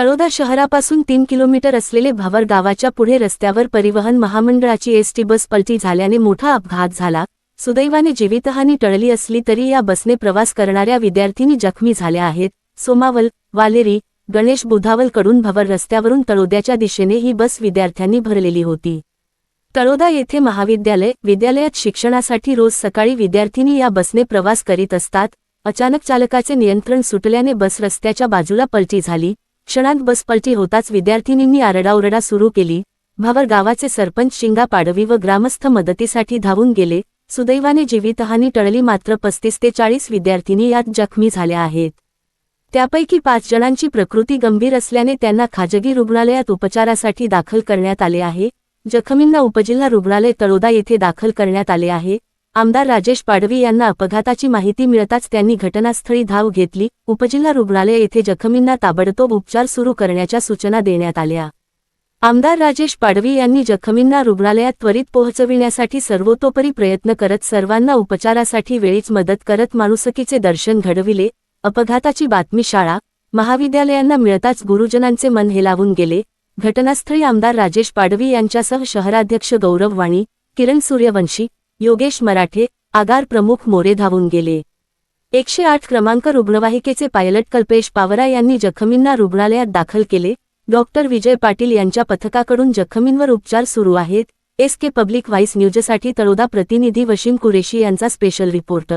तळोदा शहरापासून तीन किलोमीटर असलेले भावर गावाच्या पुढे रस्त्यावर परिवहन महामंडळाची एसटी बस पलटी झाल्याने मोठा अपघात झाला. सुदैवाने जीवितहानी टळली असली तरी या बसने प्रवास करणाऱ्या विद्यार्थिनी जखमी झाल्या आहेत. सोमावल वालेरी गणेश बुधावलकडून भवर रस्त्यावरून तळोद्याच्या दिशेने ही बस विद्यार्थ्यांनी भरलेली होती. तळोदा येथे महाविद्यालय विद्यालयात शिक्षणासाठी रोज सकाळी विद्यार्थिनी या बसने प्रवास करीत असतात. अचानक चालकाचे नियंत्रण सुटल्याने बस रस्त्याच्या बाजूला पलटी झाली. क्षणात बस पलटी होताच विद्यार्थिनींनी आरडाओरडा सुरू केली. भावर गावाचे सरपंच शिंगा पाडवी व ग्रामस्थ मदतीसाठी धावून गेले. सुदैवाने जीवितहानी टळली मात्र पस्तीस ते चाळीस विद्यार्थिनी यात जखमी झाल्या आहेत. त्यापैकी पाच जणांची प्रकृती गंभीर असल्याने त्यांना खाजगी रुग्णालयात उपचारासाठी दाखल करण्यात आले आहे. जखमींना उपजिल्हा रुग्णालय तळोदा येथे दाखल करण्यात आले आहे. आमदार राजेश पाडवी यांना अपघाताची माहिती मिळताच त्यांनी घटनास्थळी धाव घेतली. उपजिल्हा रुग्णालय येथे जखमींना ताबडतोब उपचार सुरू करण्याच्या सूचना देण्यात आल्या. आमदार राजेश पाडवी यांनी जखमींना रुग्णालयात त्वरित पोहोचविण्यासाठी सर्वतोपरी प्रयत्न करत सर्वांना उपचारासाठी वेळीच मदत करत माणुसकीचे दर्शन घडविले. अपघाताची बातमी शाळा महाविद्यालयांना मिळताच गुरुजनांचे मन हेलावून गेले. घटनास्थळी आमदार राजेश पाडवी यांच्यासह शहराध्यक्ष गौरव वाणी किरण सूर्यवंशी योगेश मराठे आगार प्रमुख मोरे धावून गेले. एकशे आठ क्रमांक रुग्णवाहिकेचे पायलट कल्पेश पावरा यांनी जखमींना रुग्णालयात दाखल केले. डॉक्टर विजय पाटील यांच्या पथकाकडून जखमींवर उपचार सुरू आहेत. एस के पब्लिक व्हाईस न्यूजसाठी तळोदा प्रतिनिधी वशीम कुरेशी यांचा स्पेशल रिपोर्ट.